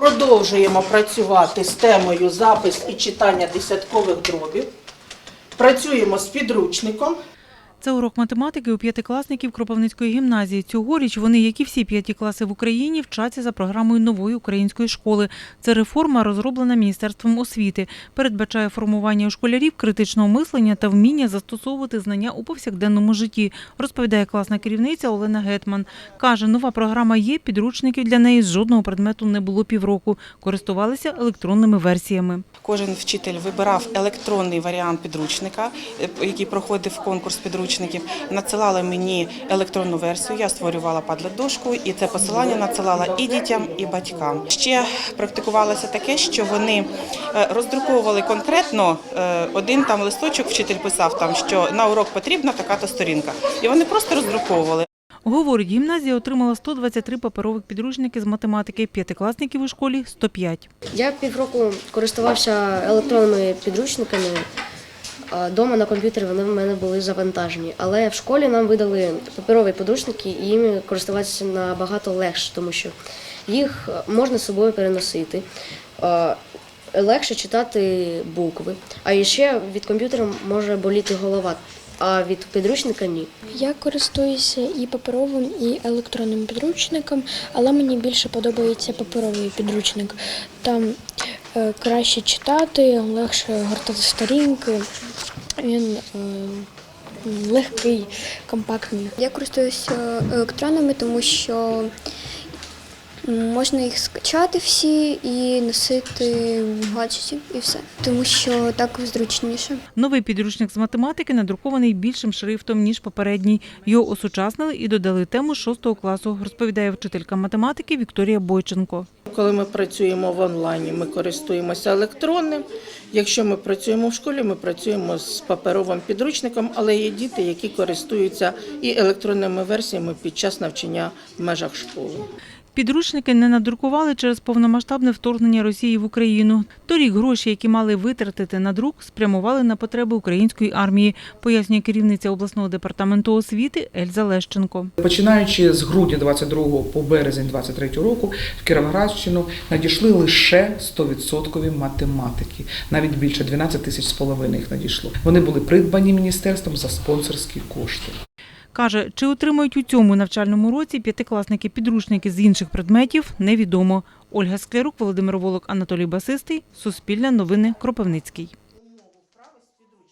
Продовжуємо працювати з темою запис і читання десяткових дробів. Працюємо з підручником. Це урок математики у п'ятикласників Кропивницької гімназії. Цьогоріч вони, як і всі п'яті класи в Україні, вчаться за програмою нової української школи. Це реформа, розроблена Міністерством освіти. Передбачає формування у школярів критичного мислення та вміння застосовувати знання у повсякденному житті, розповідає класна керівниця Олена Гетман. Каже, нова програма є, підручників для неї з жодного предмету не було півроку. Користувалися електронними версіями. Кожен вчитель вибирав електронний варіант підручника, е, який проходив конкурс підручників. Надсилали мені електронну версію. Я створювала падлет-дошку, і це посилання надсилала і дітям, і батькам. Ще практикувалося таке, що вони е, роздруковували конкретно е, один там листочок. Вчитель писав там, що на урок потрібна така-то сторінка, і вони просто роздруковували. Говорить, гімназія отримала 123 паперових підручники з математики, п'ятикласників у школі – 105. Я півроку користувався електронними підручниками. Дома на комп'ютері вони в мене були завантажені. Але в школі нам видали паперові підручники, і їм користуватися набагато легше, тому що їх можна з собою переносити. Легше читати букви. А ще від комп'ютера може боліти голова, а від підручника ні. Я користуюся і паперовим, і електронним підручником, але мені більше подобається паперовий підручник. Там е, краще читати, легше гортати сторінки. Він е, легкий, компактний. Я користуюся електронними, тому що можна їх скачати всі і носити в гаджеті і все. Тому що так зручніше. Новий підручник з математики надрукований більшим шрифтом, ніж попередній. Його осучаснили і додали тему 6 класу, розповідає вчителька математики Вікторія Бойченко. Коли ми працюємо в онлайні, ми користуємося електронним. Якщо ми працюємо в школі, ми працюємо з паперовим підручником, але є діти, які користуються і електронними версіями під час навчання в межах школи. Підручники не надрукували через повномасштабне вторгнення Росії в Україну. Торік гроші, які мали витратити на друк, спрямували на потреби української армії, пояснює керівниця обласного департаменту освіти Ельза Лещенко. Починаючи з грудня 22 по березень 23 року в Кіровоградщину надійшли лише 100% математики, навіть більше 12 тисяч з половиною їх надійшло. Вони були придбані міністерством за спонсорські кошти. Каже, чи отримають у цьому навчальному році п'ятикласники підручники з інших предметів, невідомо. Ольга Склярук, Володимир Волок, Анатолій Басистий. Суспільне новини. Кропивницький.